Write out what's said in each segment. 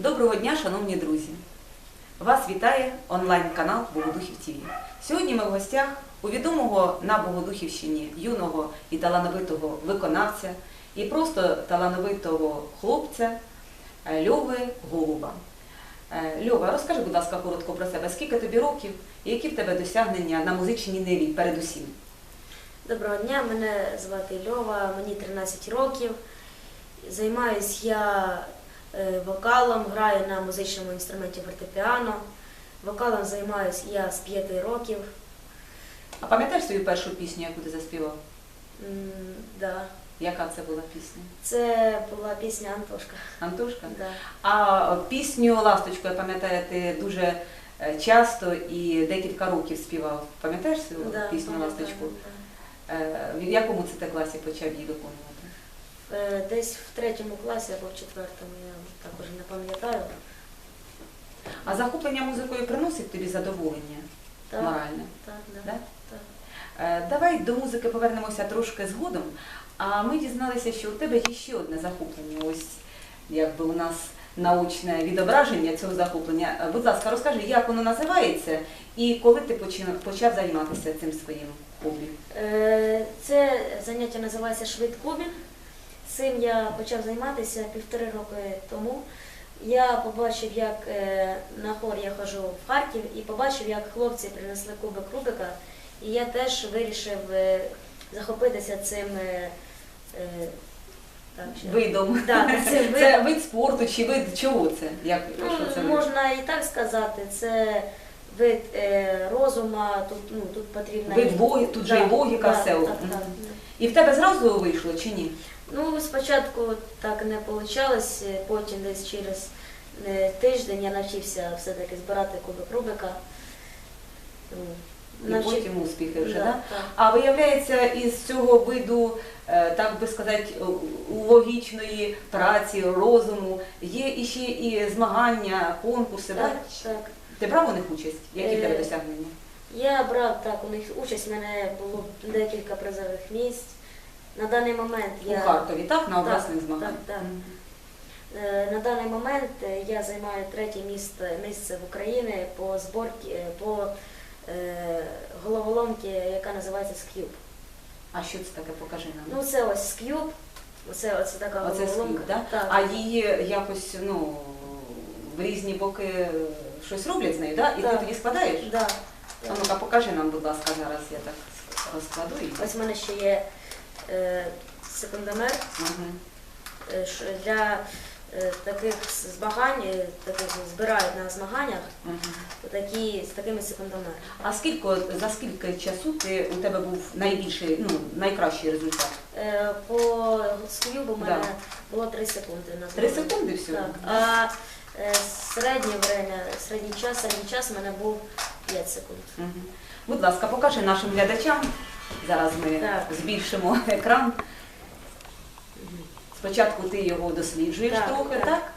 Доброго дня, шановні друзі! Вас вітає онлайн-канал Богодухів ТВ. Сьогодні ми в гостях у відомого на Богодухівщині юного і талановитого виконавця і просто талановитого хлопця е, Льови Голуба. Е, Льова, розкажи, будь ласка, коротко про себе. Скільки тобі років і які в тебе досягнення на музичній ниві передусім? Доброго дня, мене звати Льова, мені 13 років. Займаюсь я вокалом, граю на музичному інструменті фортепіано. Вокалом займаюсь я з 5 років. А пам'ятаєш свою першу пісню, яку ти заспівав? М, да. Яка це була пісня? Це була пісня Антошка. Антошка? Да. А пісню Ласточку, я пам'ятаю, ти дуже е, часто і декілька років співав. Пам'ятаєш цю Да, пісню пам'ятаю, Ласточку? да. Е, В якому це ти класі почав її виконувати? Е, Десь в третьому класі або в четвертому, я також не пам'ятаю. А захоплення музикою приносить тобі задоволення Так, моральне? так, да. Да? так. Е, Давай до музики повернемося трошки згодом. А ми дізналися, що у тебе є ще одне захоплення. Ось якби у нас научне відображення цього захоплення. Е, Будь ласка, розкажи, як воно називається і коли ти почав займатися цим своїм хобі? Це заняття називається швидкубінг. Цим я почав займатися півтори роки тому. Я побачив, як е, на хор я ходжу в Харків, і побачив, як хлопці принесли кубик Рубика. І я теж вирішив е, захопитися цим. е, Так, Видом. Да, цим Це вид спорту чи вид чого це? Як, Ну, що це вид? можна і так сказати, це вид е, розума, тут, ну, тут потрібна Вид логі- тут же і логіка, все. Так, так, так. І в тебе зразу вийшло чи ні? Ну, спочатку так не вийшло, потім десь через е, тиждень я навчився все-таки збирати кубик Рубика. Ну, І навчив- потім успіхи вже, Да, да? так. А виявляється, із цього виду, е, так би сказати, логічної праці, розуму, є іще і змагання, конкурси. Так, Так? так. Ти брав у них участь? Які в тебе Е, досягнення? Я брав так у них участь, у мене було декілька призових місць. На даний момент я У Харкові, так? На обласних так, змаганнях? так. Мгм. Е, На даний момент е, я займаю третє місце, місце в Україні по зборці, е, по е, головоломці, яка називається скюб. А що це таке? Покажи нам. Ну це ось скюб, оце, оце така Оце головоломка. скіп, да? Так. А її якось, ну, в різні боки щось роблять з нею, да? І ти Так. тоді складаєш? Да. А ну-ка, покажи нам, будь ласка, зараз я так розкладу її. Ось в мене ще є е, секундомер Мгм. е, для е, таких змагань, е, таких збирають на змаганнях такі, з такими секундомерами. А скільки за скільки часу ти у тебе був найбільший, ну найкращий результат? Е, По скюбу в мене було 3 секунди на Три секунди всього? Так. А е, середнє время, середній час, середній час в мене був 5 секунд. Мгм. Будь ласка, покажи нашим глядачам. Зараз ми Так. збільшимо екран. Спочатку ти його досліджуєш Так, трохи, так? так.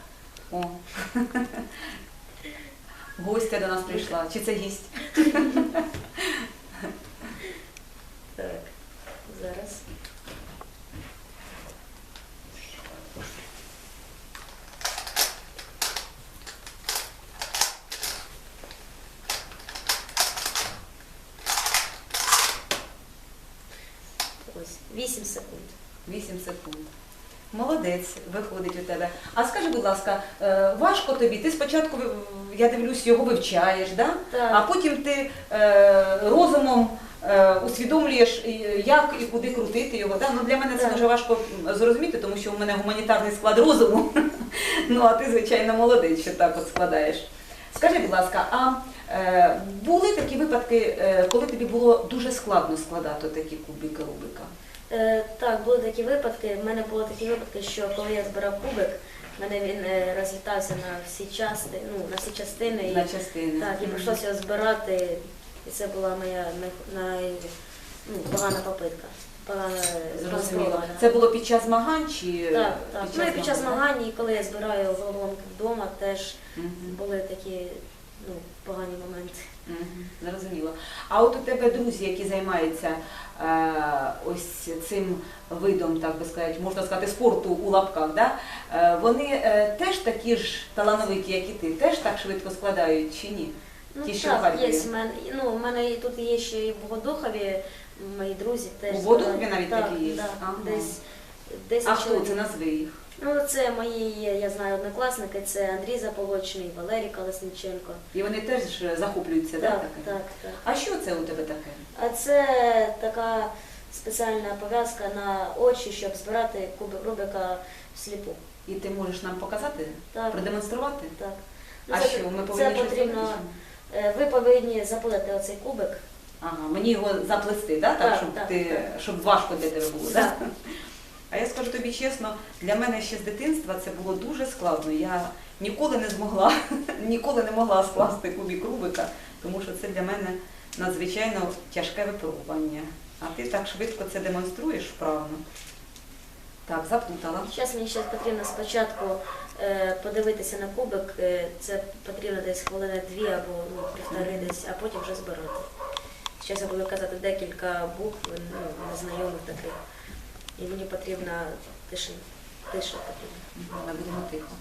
О. Гостя до нас прийшла. Чи це гість? Так, зараз. Ось, 8 секунд. 8 секунд. Молодець, виходить у тебе. А скажи, будь ласка, е, важко тобі? Ти спочатку, я дивлюсь, його вивчаєш, да? Так. а потім ти е, розумом е, усвідомлюєш, і як і куди крутити його. Да? Ну, для мене це Так. дуже важко зрозуміти, тому що у мене гуманітарний склад розуму. ну, а ти, звичайно, молодець, що так от складаєш. Скажи, будь ласка, а е, були такі випадки, е, коли тобі було дуже складно складати такі кубики Рубика? Е, так, були такі випадки. В мене були такі випадки, що коли я збирав кубик, в мене він е, розлітався на всі части, ну, на всі частини. І, На частини. так, і прийшлося його збирати. І це була моя най, най, ну, погана попитка. Погана Зрозуміло. Це було під час змагань чи Так, так. Ну і під час змагань, і коли я збираю головоломки вдома, теж Мгм. були такі ну, погані моменти. Зрозуміло. А от у тебе друзі, які займаються е, ось цим видом, так би сказати, можна сказати, спорту у лапках, да? е, вони е, теж такі ж талановиті, як і ти, теж так швидко складають чи ні? Ну Ті, що в так, Харкові. є в мене. Ну, у мене і тут є ще і в Богодухові, мої друзі теж. У Богодухові навіть так, такі є? Так, Ага. десь 10 А хто чоловік. це назви їх? Ну, це мої, я знаю, однокласники, це Андрій Заполочний, Валерій Колесниченко. І вони теж захоплюються, да, Так, таке? так, так. А що це у тебе таке? А це така спеціальна пов'язка на очі, щоб збирати кубик Рубика всліпу. І ти можеш нам показати, Так, продемонструвати? так. Ну, А це, що, ми це повинні щось потрібно. е, Ви повинні запалити оцей кубик. Ага, мені його заплести, да? так, Так, щоб, так, ти, так. щоб важко для тебе було. Так. Да? А я скажу тобі чесно, для мене ще з дитинства це було дуже складно. Я ніколи не змогла, ніколи не могла скласти кубик Рубика, тому що це для мене надзвичайно тяжке випробування. А ти так швидко це демонструєш вправно. Так, заплутала. Зараз мені ще потрібно спочатку е, подивитися на кубик, е, це потрібно десь хвилини дві або ну, півтори десь, а потім вже збирати. Зараз я буду казати декілька букв, ну, незнайомих таких. І мені потрібна тишина. Тиша потрібна. Ми будемо тихо.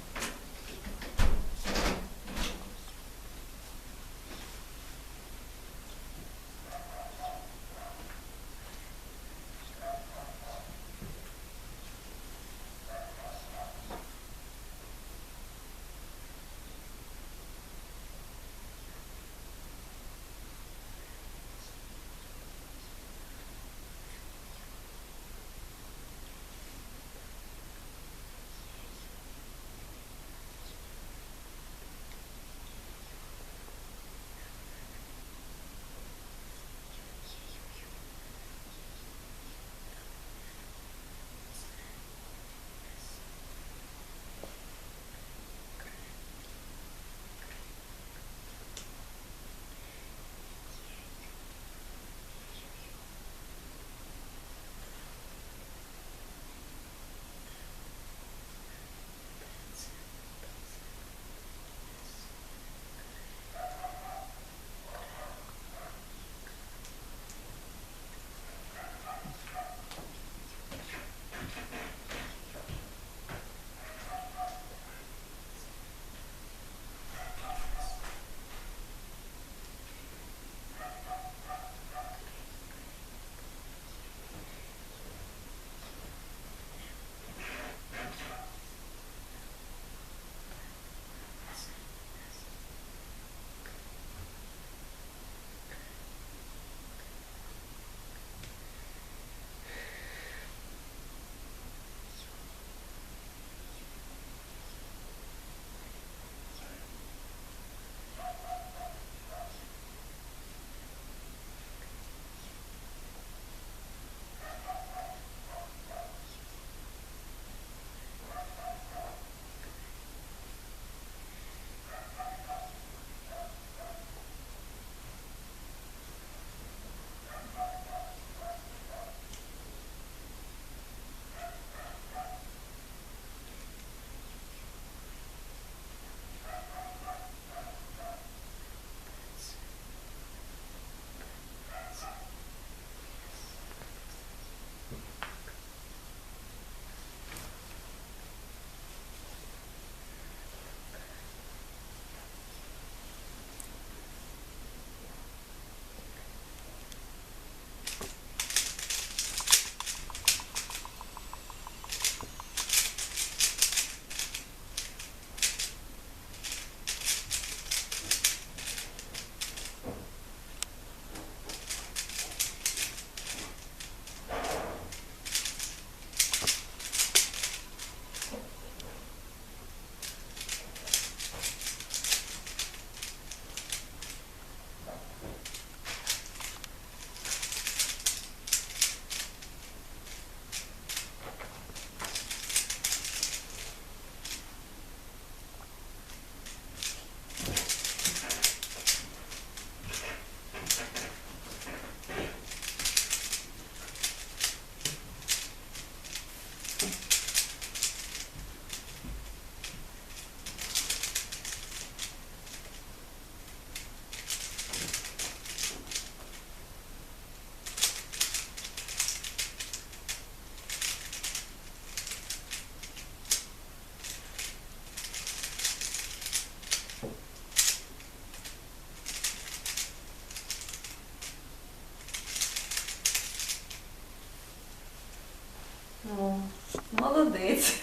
Молодець.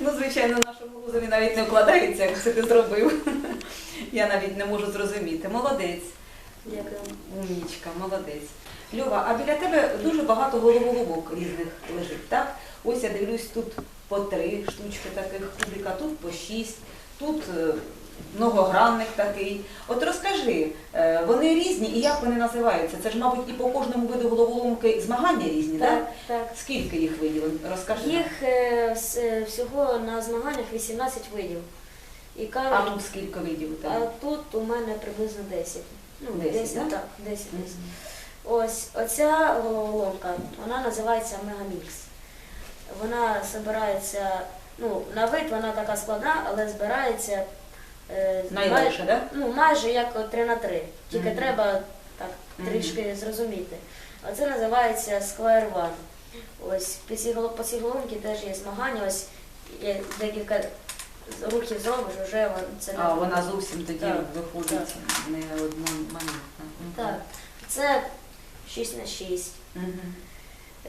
Ну, звичайно, нашому розумі навіть не вкладається, як це ти зробив. Я навіть не можу зрозуміти. Молодець. Дякую. Умнічка, молодець. Люба, а біля тебе дуже багато головоломок різних лежить, так? Ось я дивлюсь, тут по три штучки таких кубика, тут по шість, тут е, многогранник такий. От розкажи, е, вони різні і як вони називаються? Це ж, мабуть, і по кожному виду головоломки змагання різні, так? Так, так. Скільки їх видів? Розкажи. Їх е, е, всього на змаганнях 18 видів. І А тут скільки видів у а тут у мене приблизно 10. Ну, 10, 10, да? так, 10 Мгм. десь. Ось оця головоломка, вона називається Мегамікс. Вона збирається, ну, на вид вона така складна, але збирається е, Найлегше, май- так? ну, майже як 3 на 3. Тільки Мгм. треба так Мгм. трішки зрозуміти. А це називається Square One. Ось по цій голо- по цій теж є змагання. Ось є декілька рухів зробиш, вже вон- це А вона зовсім тоді Так, виходить не одномоментна. Мгм. Так, це 6 на 6. Мгм.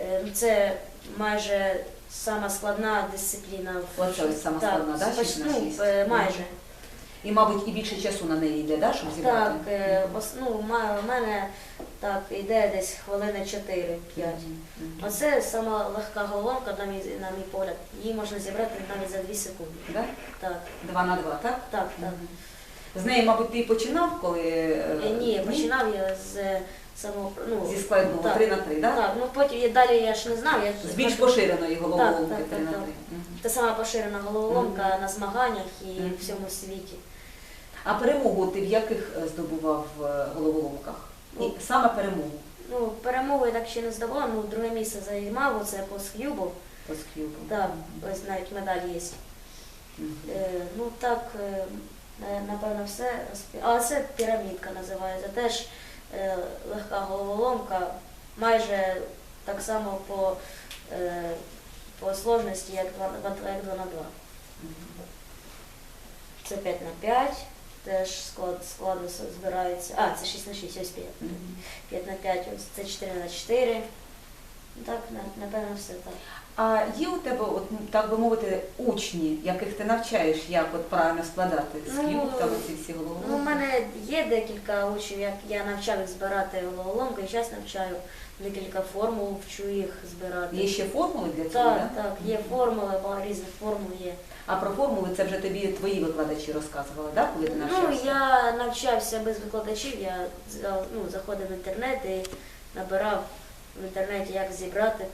Е, ну, Це майже сама складна дисципліна. в- Оце ось сама складна, да, поч- 6 на ну, 6? е, майже. І, мабуть, і більше часу на неї йде, да, щоб зібрати? Так, е, ос- ну, ма- у мене так йде десь хвилини 4-5. Мгм. Оце сама легка головоломка, на мій, на мій погляд. Її можна зібрати навіть за 2 секунди. Да? Так, Два на два, так? так, так. Мгм. З неї, мабуть, ти і починав, коли е, Е, Ні, починав я з самого ну, зі складного так. три на три, так? Так, ну потім я далі я ж не знав. Я З більш поширеної головоломки Так, так, три на так, три. Мгм. Це сама поширена головоломка на змаганнях і Мгм. в всьому світі. А перемогу ти в яких е, здобував е, головоломках? І Ну. саме перемогу Ну, перемогу я так ще не здобула, ну друге місце займав, оце по ск'юбу. по скюбу. Так, ось навіть медаль є. Е, ну так, е, напевно, все. А це пірамідка називається. Теж е, легка головоломка, майже так само по, е, по сложності, як 2, на 2. Мгм. Це 5 на 5, теж склад, складно збирається. А, це 6 на 6, ось 5. Мгм. 5 на 5, ось це 4 на 4. Ну, Так, напевно, все так. А є у тебе, от, ну, так би мовити, учні, яких ти навчаєш, як от правильно складати Ну, скюб та оці всі Ну, у мене є декілька учнів, як я навчав їх збирати головоломки, і зараз навчаю декілька формул, вчу їх збирати. Є ще формули для цього, Так, да? так, є формули, багато різних формул є. А про формули це вже тобі твої викладачі розказували, да, коли ти Ну, я навчався без викладачів, я ну, заходив в інтернет і набирав в інтернеті, як зібрати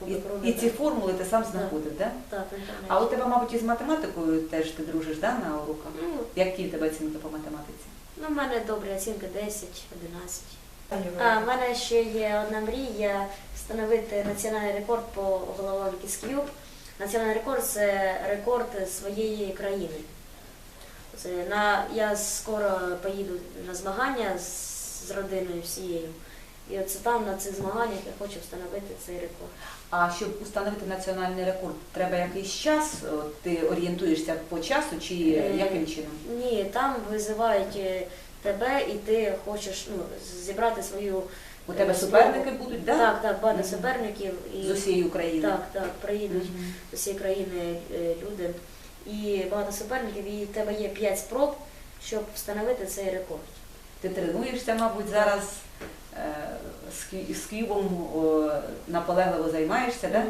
І, і ці формули ти сам знаходив, да? Так, в інтернеті. А у тебе, мабуть, із математикою теж ти дружиш, да, на уроках? Ну, Які в тебе оцінки по математиці? ну, в мене добрі оцінки 10, 11. А, в мене ще є одна мрія встановити національний рекорд по з Cube. Національний рекорд це рекорд своєї країни. Це на, я скоро поїду на змагання з, з родиною всією. І оце там на цих змаганнях я хочу встановити цей рекорд. А щоб установити національний рекорд, треба якийсь час? От Ти орієнтуєшся по часу чи Е, яким чином? Ні, там визивають е, тебе і ти хочеш ну, зібрати свою. У тебе е, суперники будуть, да? Так, так, багато Мгм. суперників. І... З усієї України? Так, так, приїдуть Мгм. з усієї країни е, люди. І багато суперників, і в тебе є 5 спроб, щоб встановити цей рекорд. Ти тренуєшся, мабуть, зараз з з кюбом о, наполегливо займаєшся, так?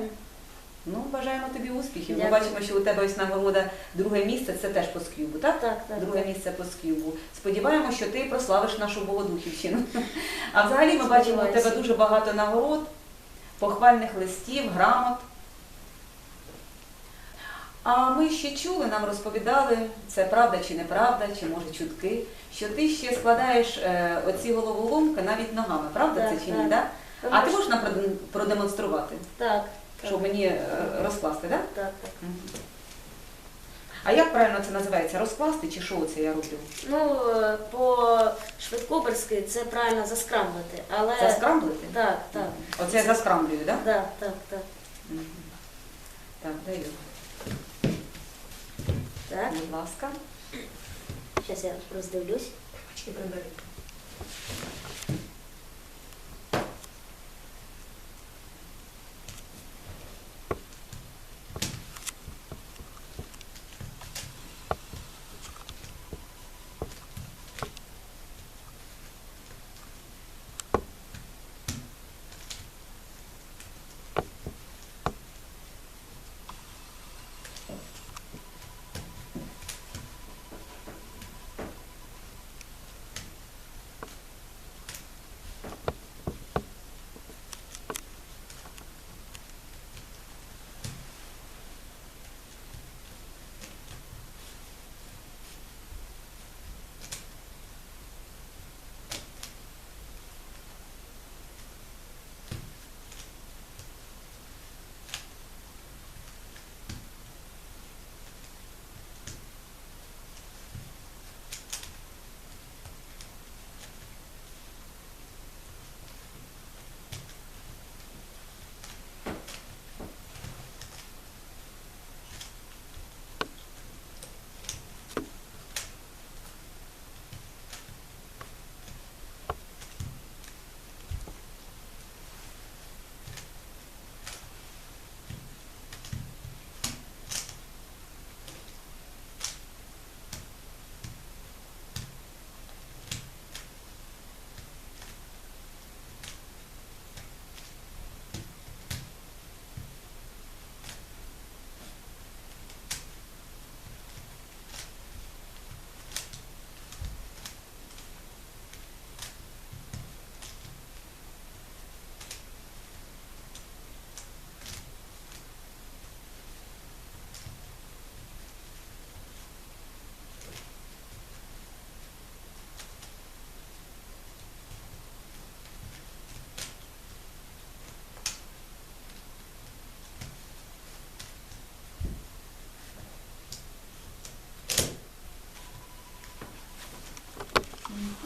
Ну, бажаємо тобі успіхів. Ми бачимо, що у тебе ось нагорода друге місце, це теж по скюбу, так? Так, так. Друге так. місце по скюбу. Сподіваємося, що ти прославиш нашу Богодухівщину. А взагалі ми бачимо у тебе дуже багато нагород, похвальних листів, грамот. А ми ще чули, нам розповідали, це правда чи неправда, чи може чутки, що ти ще складаєш е, оці головоломки навіть ногами, правда Так, це чи ні? так. Да? А ти можеш нам продем- продемонструвати, Так, так, щоб мені е, розкласти, так? Да? так, так. Мгм. А як правильно це називається? Розкласти чи що це я роблю? Ну, е, по швидкоберськи це правильно заскрамблити, але... Заскрамблити? Так, так. Оце я заскрамблюю, так? Так, так, так. Мгм. Так, даю. Так, Будь ласка. зараз я роздивлюсь.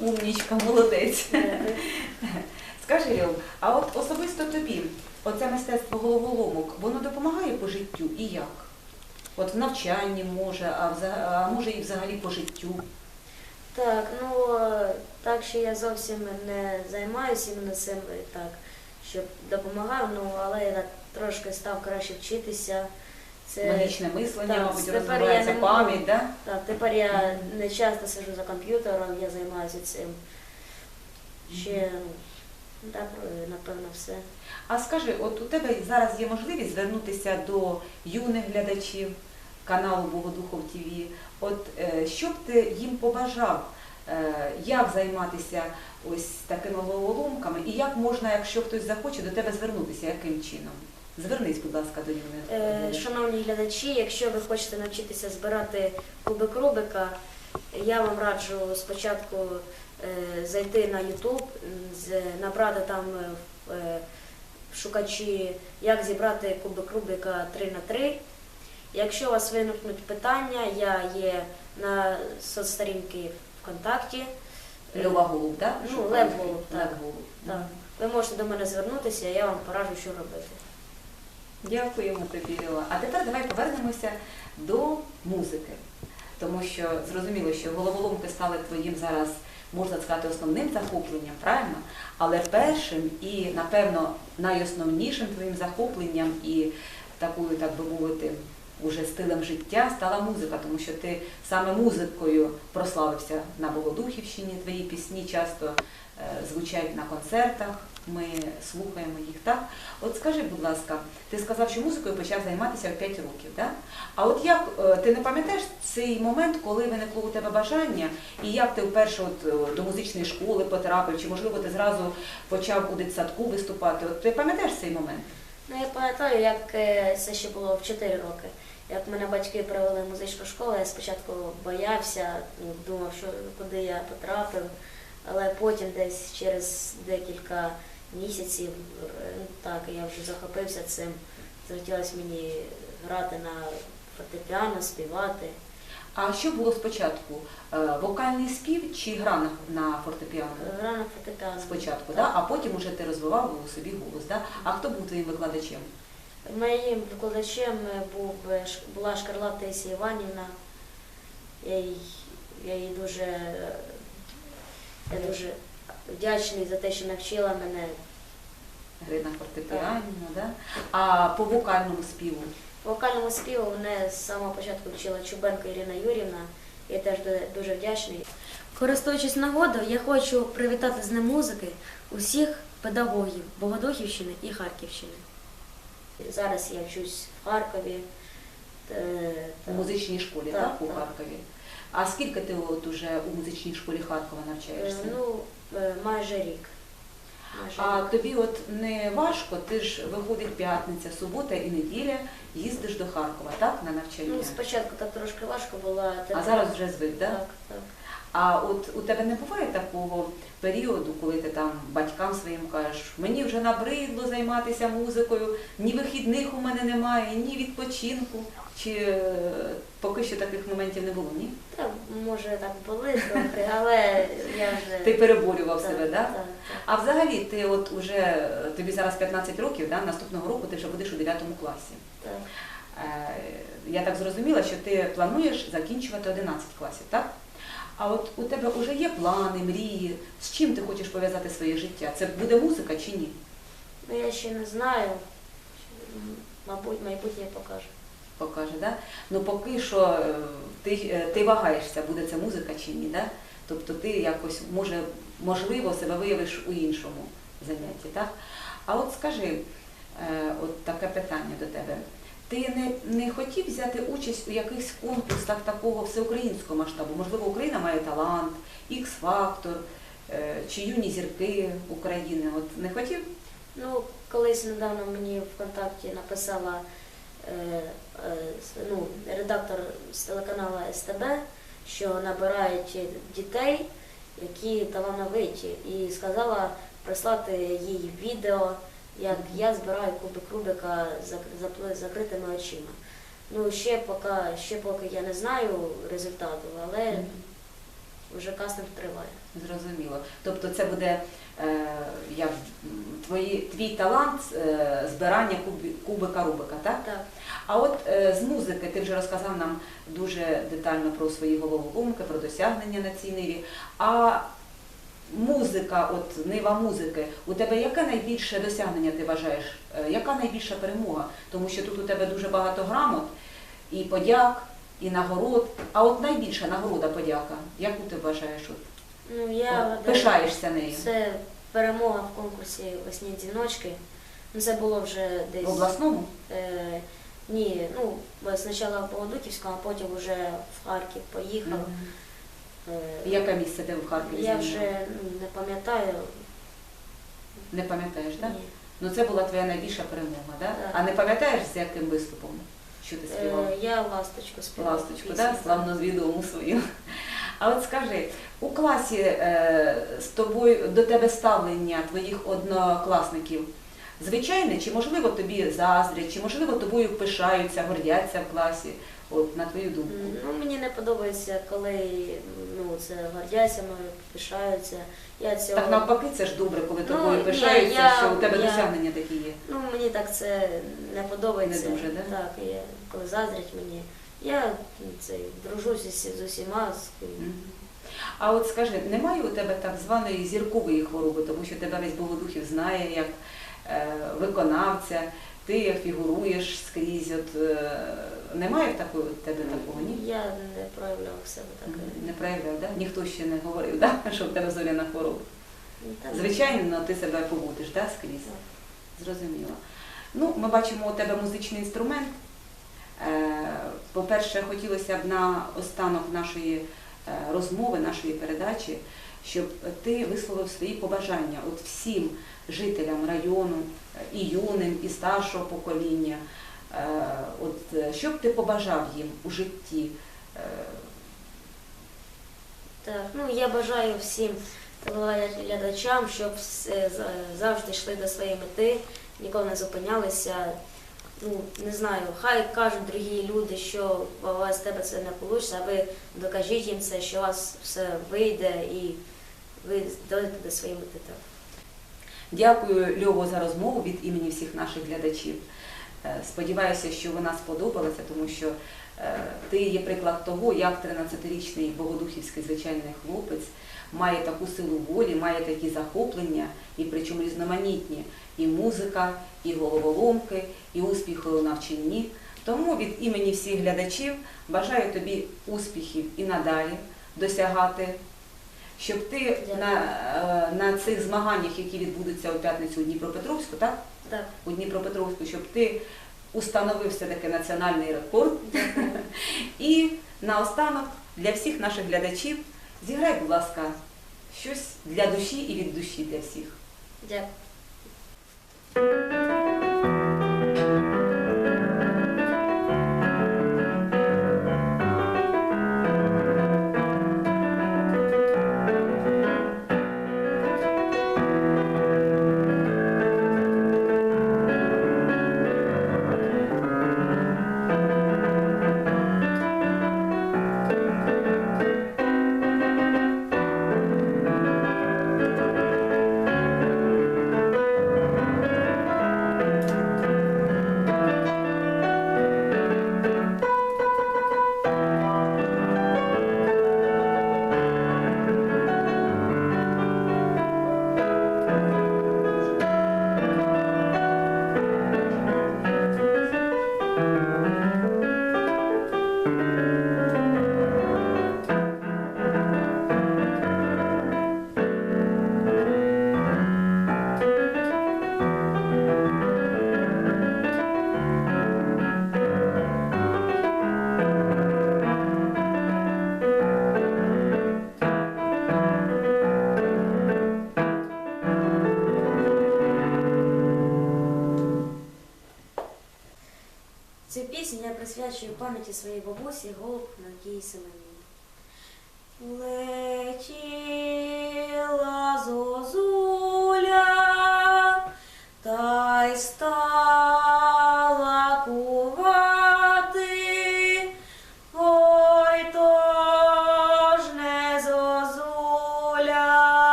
Умнічка, молодець. Скажи, Льов, а от особисто тобі, оце мистецтво головоломок, воно допомагає по життю і як? От в навчанні може, а, вза- а може і взагалі по життю. Так, ну так що я зовсім не займаюся іменно цим так, щоб допомагав, ну але я трошки став краще вчитися. Це Логічне мислення, так, мабуть, розвивається не пам'ять, да? так, тепер я не часто сиджу за комп'ютером, я займаюся цим. Ще ну, так, напевно, все. А скажи, от у тебе зараз є можливість звернутися до юних глядачів каналу Богодухов ТВ. От е, що б ти їм побажав, е, як займатися ось такими головоломками, і як можна, якщо хтось захоче, до тебе звернутися, яким чином? Звернись, будь ласка, до юних. Е. Шановні глядачі, якщо ви хочете навчитися збирати кубик Рубика, я вам раджу спочатку е, зайти на YouTube, набрати там е, в шукачі, як зібрати кубик Рубика 3 на 3 Якщо у вас виникнуть питання, я є на соцсторінці ВКонтакті. Льова Голуб, так? Ну, Лев Голуб, так. Лев Голуб. Так. Ви можете до мене звернутися, я вам пораджу, що робити. Дякуємо тобі, Льова. А тепер давай повернемося до музики. Тому що зрозуміло, що головоломки стали твоїм зараз, можна сказати, основним захопленням, правильно? Але першим і, напевно, найосновнішим твоїм захопленням і такою, так би мовити, уже стилем життя стала музика, тому що ти саме музикою прославився на Богодухівщині. Твої пісні часто е, звучать на концертах, ми слухаємо їх так. От скажи, будь ласка, ти сказав, що музикою почав займатися в 5 років, так? А от як е, ти не пам'ятаєш цей момент, коли виникло у тебе бажання, і як ти вперше от, е, до музичної школи потрапив, чи можливо ти зразу почав у дитсадку виступати? От ти пам'ятаєш цей момент? Ну, я пам'ятаю, як е, це ще було в 4 роки. Як мене батьки привели в музичну школу, я спочатку боявся, ну, думав, що куди я потрапив, але потім десь через декілька місяців е, ну, так, я вже захопився цим. Захотілося мені грати на фортепіано, співати. А що було спочатку? Е, Вокальний спів чи гра на, фортепіано? Гра на фортепіано. Спочатку, да? а потім уже ти розвивав у собі голос. Да? А хто був твоїм викладачем? Моїм викладачем був, е, була Шкарлат Таїсія Іванівна. Я їй, я їй дуже, я дуже вдячний за те, що навчила мене. Гри на фортепіано, да? а по вокальному співу? Вокальному співу мене з самого початку вчила Чубенко Ірина Юрівна. Я теж дуже вдячний. Користуючись нагодою, я хочу привітати з Днем музики усіх педагогів Богодухівщини і Харківщини. Зараз я вчусь в Харкові. е, У та- музичній школі, так, Так, у. Харкові. А скільки ти от уже у музичній школі Харкова Е, навчаєшся? Ну, е, майже рік. Майже А рік. тобі от не важко, ти ж виходить п'ятниця, субота і неділя, їздиш до Харкова, так, на навчання? Ну, спочатку так трошки важко було, а А зараз вже звик, так? так, так. А от у тебе не буває такого періоду, коли ти там батькам своїм кажеш, мені вже набридло займатися музикою, ні вихідних у мене немає, ні відпочинку. Чи е, поки що таких моментів не було, ні? Та, може так були трохи, але я вже... Ти переборював Так, себе, так? так. А взагалі ти от уже тобі зараз 15 років, да? наступного року ти вже будеш у 9 класі. так. Е, Я так зрозуміла, що ти плануєш закінчувати 11 класів, так? А от у тебе вже є плани, мрії, з чим ти хочеш пов'язати своє життя? Це буде музика чи ні? Ну, я ще не знаю. Мабуть, майбутнє покаже. Покаже, да? Ну поки що е, ти, е, ти вагаєшся, буде це музика чи ні, да? Тобто ти якось може, можливо себе виявиш у іншому занятті, так? А от скажи, е, от таке питання до тебе. Ти не, не хотів взяти участь у якихось конкурсах такого всеукраїнського масштабу? Можливо, Україна має талант, Ікс-фактор чи юні зірки України. От не хотів? Ну, колись недавно мені ВКонтакті написала ну, редактор з телеканалу СТБ, що набирають дітей, які талановиті, і сказала прислати їй відео, як я збираю кубик Рубика з закритими очима. Ну, ще поки, ще поки я не знаю результату, але вже кастинг триває. Зрозуміло. Тобто це буде е, як твої, твій талант е, збирання кубика Рубика, так? Так. А от е, з музики ти вже розказав нам дуже детально про свої головоломки, про досягнення на цій ниві. А музика, от нива музики, у тебе яке найбільше досягнення ти вважаєш? Е, Яка найбільша перемога? Тому що тут у тебе дуже багато грамот і подяк, і нагород. А от найбільша нагорода подяка, яку ти вважаєш? От, Ну, я от, пишаєшся нею? це перемога в конкурсі Весні дзвіночки. Ну, Це було вже десь. В обласному? Е, ні, ну, спочатку в Богодуківському, а потім вже в Харків поїхав. Е, Яке місце ти в Харкові? Я вже ну, не пам'ятаю. не пам'ятаєш, так? Ні. Ну це була твоя найбільша перемога, да? Так. А не пам'ятаєш з яким виступом? Що ти співала? Е, Я ласточку співала. Ласточку, да? славно звідому свою. А от скажи, у класі е, з тобою до тебе ставлення твоїх однокласників звичайне, чи можливо тобі заздрять, чи можливо тобою пишаються, гордяться в класі? От на твою думку. Ну, мені не подобається, коли ну, це гордяться мною, пишаються. Я цього... Так навпаки, це ж добре, коли Ну, тобою ні, пишаються, я- що у тебе я- досягнення такі є. Ну, мені так це не подобається. Не дуже, да? Так, я, коли заздрять мені. Я м, це, дружу зі, всі- з усіма, з. А от скажи, немає у тебе так званої зіркової хвороби, тому що тебе весь Богодухів знає як е, виконавця, ти фігуруєш скрізь. От, е, немає в такої, тебе такого, ні? Я не проявляв себе так. Не проявляв, да? ніхто ще не говорив, да? що в тебе зоряна хвороба. Звичайно, ти себе поводиш да, скрізь. Зрозуміло. Ну, ми бачимо у тебе музичний інструмент. Е, По-перше, хотілося б на останок нашої е, розмови, нашої передачі, щоб ти висловив свої побажання от всім жителям району, е, і юним, і старшого покоління. Е, От е, що б ти побажав їм у житті? Е, Так, ну я бажаю всім телеглядачам, щоб завжди йшли до своєї мети, ніколи не зупинялися. Ну, не знаю, хай кажуть другі люди, що у вас з тебе це не вийде, а ви докажіть їм це, що у вас все вийде і ви дойдете до своєї мети. Дякую, Льово, за розмову від імені всіх наших глядачів. Е, Сподіваюся, що вона сподобалася, тому що е, ти є приклад того, як 13-річний богодухівський звичайний хлопець має таку силу волі, має такі захоплення, і причому різноманітні і музика, і головоломки, і успіхи у навчанні. Тому від імені всіх глядачів бажаю тобі успіхів і надалі досягати, щоб ти на, е, на цих змаганнях, які відбудуться у п'ятницю у Дніпропетровську, так? Так, У Дніпропетровську, щоб ти установився все-таки національний рекорд. І наостанок для всіх наших глядачів зіграй, будь ласка, щось для душі і від душі для всіх. дякую. Присвячую пам'яті своєї бабусі Голуб Надії Семенівни. Летіла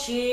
She.